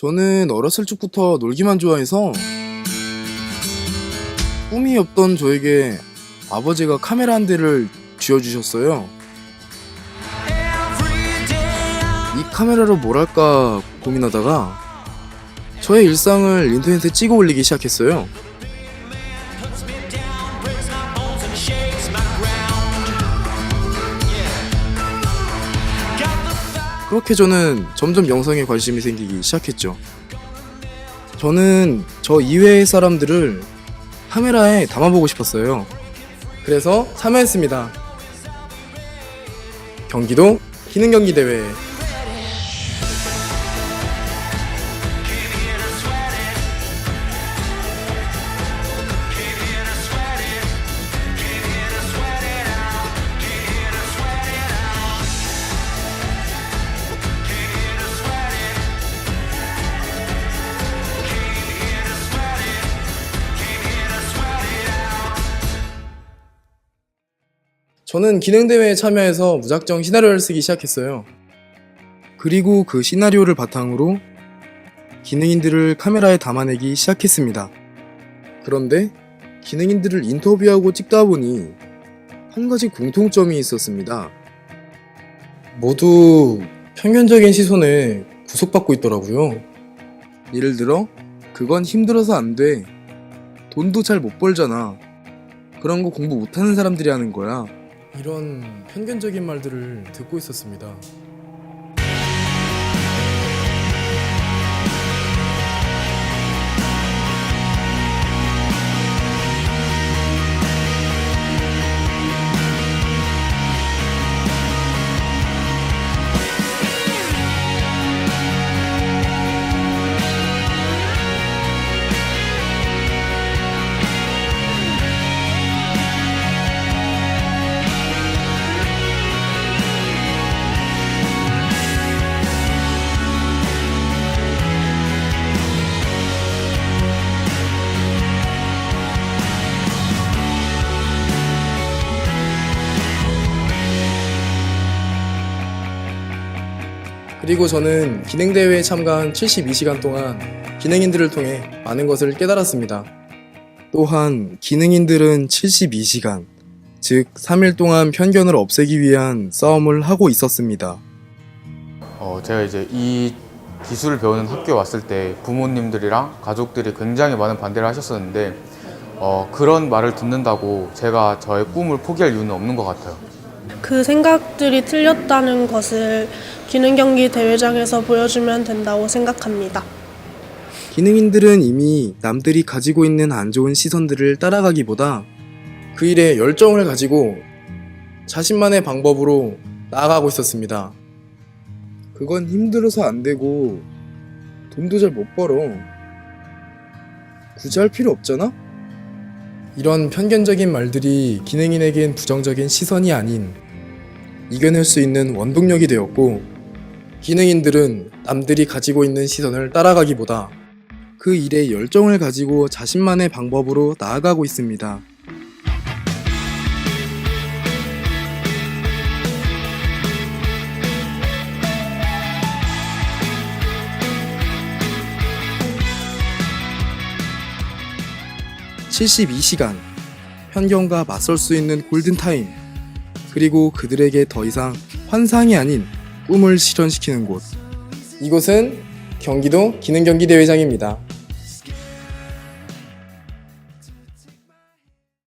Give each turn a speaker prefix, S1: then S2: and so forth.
S1: 저는 어렸을 적부터 놀기만 좋아해서 꿈이 없던 저에게 아버지가 카메라 한 대를 쥐어주셨어요. 이 카메라로 뭘 할까 고민하다가 저의 일상을 인터넷에 찍어 올리기 시작했어요. 그렇게 저는 점점 영상에 관심이 생기기 시작했죠. 저는 저 이외의 사람들을 카메라에 담아보고 싶었어요. 그래서 참여했습니다. 경기도 기능경기 대회. 저는 기능대회에 참여해서 무작정 시나리오를 쓰기 시작했어요. 그리고 그 시나리오를 바탕으로 기능인들을 카메라에 담아내기 시작했습니다. 그런데 기능인들을 인터뷰하고 찍다 보니 한 가지 공통점이 있었습니다. 모두 편견적인 시선에 구속받고 있더라고요. 예를 들어, 그건 힘들어서 안 돼. 돈도 잘 못 벌잖아. 그런 거 공부 못하는 사람들이 하는 거야. 이런 편견적인 말들을 듣고 있었습니다. 그리고 저는 기능대회에 참가한 72시간 동안 기능인들을 통해 많은 것을 깨달았습니다. 또한 기능인들은 72시간, 즉 3일 동안 편견을 없애기 위한 싸움을 하고 있었습니다.
S2: 어, 제가 이제 이 기술을 배우는 학교에 왔을 때 부모님들이랑 가족들이 굉장히 많은 반대를 하셨었는데 어, 그런 말을 듣는다고 제가 저의 꿈을 포기할 이유는 없는 것 같아요.
S3: 그 생각들이 틀렸다는 것을 기능 경기 대회장에서 보여주면 된다고 생각합니다.
S1: 기능인들은 이미 남들이 가지고 있는 안 좋은 시선들을 따라가기보다 그 일에 열정을 가지고 자신만의 방법으로 나아가고 있었습니다. 그건 힘들어서 안 되고 돈도 잘 못 벌어. 굳이 할 필요 없잖아? 이런 편견적인 말들이 기능인에겐 부정적인 시선이 아닌 이겨낼 수 있는 원동력이 되었고 기능인들은 남들이 가지고 있는 시선을 따라가기보다 그 일에 열정을 가지고 자신만의 방법으로 나아가고 있습니다. (72시간) 편견과 맞설 수 있는 골든타임 그리고 그들에게 더 이상 환상이 아닌 꿈을 실현시키는 곳 이곳은 경기도 기능경기대회장입니다.